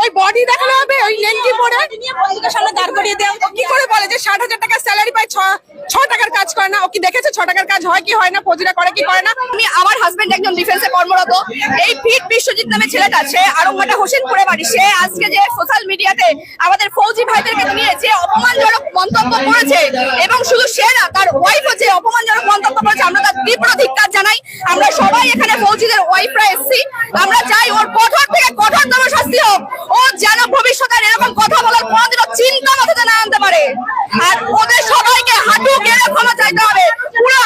ওই বডি দেখানো হবে ওই লেঙ্গি পরে। সামনে দাঁড় করিয়ে দেওয়া কি করে বলে যে ষাট হাজার টাকা স্যালারি পায় ছ ছ টাকার কাজ করে না? ও কি দেখেছে ছ টাকার কাজ হয় কি হয় না? ফৌজিরা করে কি করে না? আমি আমার হাজবেন্ড একজন ডিফেন্সে কর্মরত। এই ফিট বিশ্বজিৎ নামে ছেলেটা সে আরঙ্গাটা হোসেনপুরে বাড়ি। সে আজকে যে সোশ্যাল মিডিয়াতে আমাদের ফৌজি ভাইদেরকে নিয়ে যে অপমানজনক মন্তব্য করেছে। এবং শুধু সে না তার ওয়াইফও যে অপমানজনক মন্তব্য করেছে আমরা তার তীব্র ধিক্কার জানাই। আমরা সবাই এখানে ফৌজিদের ওয়াইফরা এসেছি। আমরা চাই ওর কঠোর থেকে কঠোরতম ও যেন ভবিষ্যতে এরকম কথা বলার চিন্তা মাথাতে না আনতে পারে। আর ওদের সবাইকে হাঁটু গেড়ে চাইতে হবে। পুরো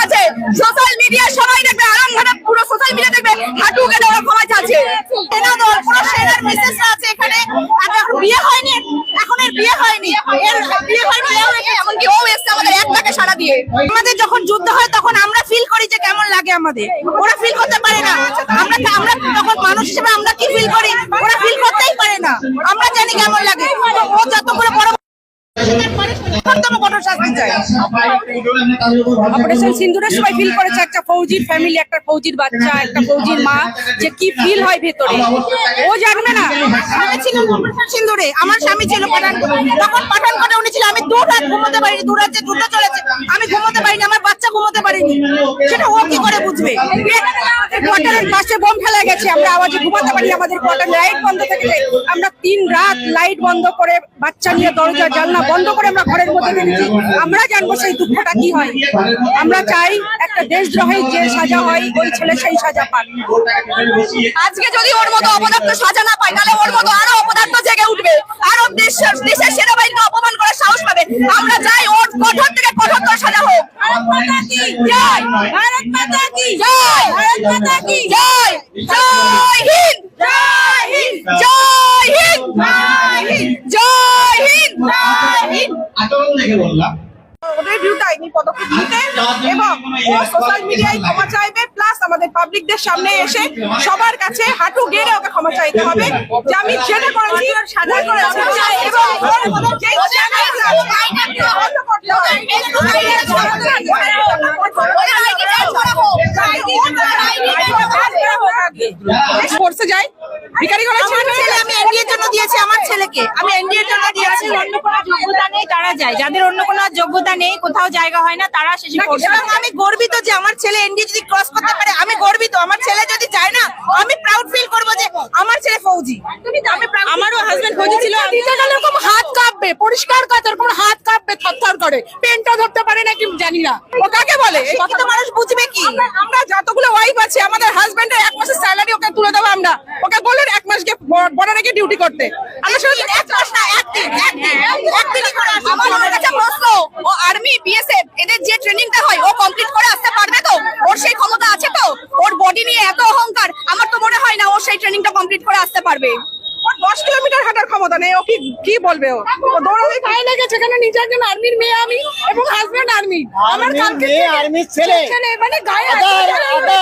কাছে সোশ্যাল মিডিয়া সবাই দেখবে পুরো সোশ্যাল মিডিয়া দেখবে, হাঁটু গেড়ে ওরা বিয়ে হয়নি হয়নি। এমনকি ও এক সারা দিয়ে। আমাদের যখন যুদ্ধ হয়, তখন আমরা ফিল করি যে কেমন লাগে আমাদের। ওরা ফিল করতে পারে না আমরা আমরা তখন মানুষ হিসেবে আমরা কি ফিল করি ওরা ফিল করতেই পারে না আমরা জানি কেমন লাগে তো ও যত করে বড় কঠোরতম কঠোর শাস্তি চাই। অপারেশন সিন্দুরের সবাই ফিল করেছে একটা ফৌজির ফ্যামিলি একটা ফৌজির বাচ্চা একটা ফৌজির মা যে কি ফিল হয় ভেতরে। ও জানবে না। আমি ছিলাম সিন্দুরে। আমার স্বামী ছিল পাঠানকোটে তখন পাঠানকোটে উনি ছিল আমি দু রাত ঘুমোতে পারিনি দু রাত যে যুদ্ধ চলেছে আমি ঘুমোতে পারিনি আমার বাচ্চা ঘুমোতে পারিনি। সেটা ও কি করে বুঝবে? কোয়ার্টারের পাশে বোম গেছে, আমরা আওয়াজে ঘুমাতে পারি, আমাদের কোয়ার্টার লাইট বন্ধ থেকে আমরা তিন রাত লাইট বন্ধ করে বাচ্চা নিয়ে দরজা, জানলা বন্ধ করে আমরা ঘরের মধ্যে আমরা জানব সেই দুঃখটা কি হয়। আমরা চাই একটা দেশদ্রোহী যে সাজা হয়, ওই ছেলে সেই সাজা পান আজকে যদি ওর মতো অপদার্থ সাজা না পায়, তাহলে ওর মতো আরও অপদার্থ জেগে উঠবে। আরও দেশের সেনাবাহিনীকে অপমান করার সাহস পাবে। আমরা চাই ওর কঠোর থেকে কঠোরতর সাজা হোক ভারত মাতা কি জয় ভারত মাতা কি জয় ভারত মাতা কি জয় জয় হিন্দ জয় হিন্দ জয় হিন্দ জয় হিন্দ জয় হিন্দ জয় হিন্দ আচরণ দেখে বললাম ওদের বিরুদ্ধে আইনি পদক্ষেপ নিতে এবং ও সোশ্যাল মিডিয়ায় ক্ষমা চাইবে প্লাস আমাদের পাবলিকদের সামনে এসে সবার কাছে হাঁটু গেড়ে ওকে ক্ষমা চাইতে হবে যে আমি যেটা করেছি সাজা করেছি এবং ওর যেই জায়গায় বন্ধ করতে হবে। ফোর্সে যাই ভিখারি ছেলে আমি এনডিএর জন্য দিয়েছি আমার ছেলেকে। আমি এনডিএর জন্য দিয়েছি। অন্য কোনো যোগ্যতা নেই তারা যায়। যাদের অন্য কোনো যোগ্যতা নেই কোথাও জায়গা হয় না তারা শেষে আমি গর্বিত যে আমার ছেলে এনডিএ যদি ক্রস করতে পারে আমি গর্বিত। আমার ছেলে যদি যায় না আমি প্রাউড ফিল করব যে আমার ছেলে ফৌজি। আমি আমারও হাজবেন্ড ফৌজি ছিল এরকম হাত কাঁপবে পরিষ্কার কাজ এরকম হাত কাঁপবে থরথর করে। পেনটা ধরতে পারে না কি জানি না। ও কাকে বলে? শিক্ষিত মানুষ বুঝবে কি? আমরা যতগুলো ওয়াইফ আছে আমাদের হাজবেন্ডের এক মাসের স্যালারি ওকে তুলে বললেন এক মাস গিয়ে ডিউটি করতে। আমরা শুধু এক মাস না একদিন একদিন একদিনই করে। আমার কাছে প্রশ্ন ও আর্মি বিএসএফ এদের যে ট্রেনিংটা হয় ও কমপ্লিট করে আসতে পারবে তো? ওর সেই ক্ষমতা আছে তো? ওর বডি নিয়ে এত অহংকার আমার তো মনে হয় না ও সেই ট্রেনিংটা কমপ্লিট করে আসতে পারবে। ওর দশ কিলোমিটার হাঁটার ক্ষমতা নেই ও কি কি বলবে ও? ও দৌড়ালে গায়ে লেগেছে কেন নিজে একজন আর্মির মেয়ে আমি এবং হাজবেন্ড আর্মি আমার কালকে মেয়ে, আর্মির ছেলে। ছেলে মানে গায়ে না, না,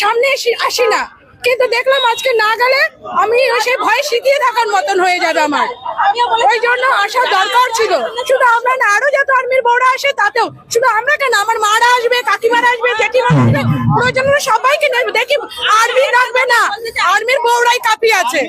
সামনে এসে- আসি না। কিন্তু দেখলাম আজকে না গেলে আমি সেই ভয় শিখিয়ে থাকার মতন হয়ে যাবে আমার। ওই জন্য আসা দরকার ছিল। শুধু আমরা না আরও যত আর্মির বড় আসে তাতেও। শুধু আমরা কেন? আমার মারা আসবে, কাকিমারা আসবে জেঠিমারা আসবে প্রয়োজন সবাইকে দেখি, আর্মি রাখবে না। আর্মির বউরাই কাঁপিয়ে আছে।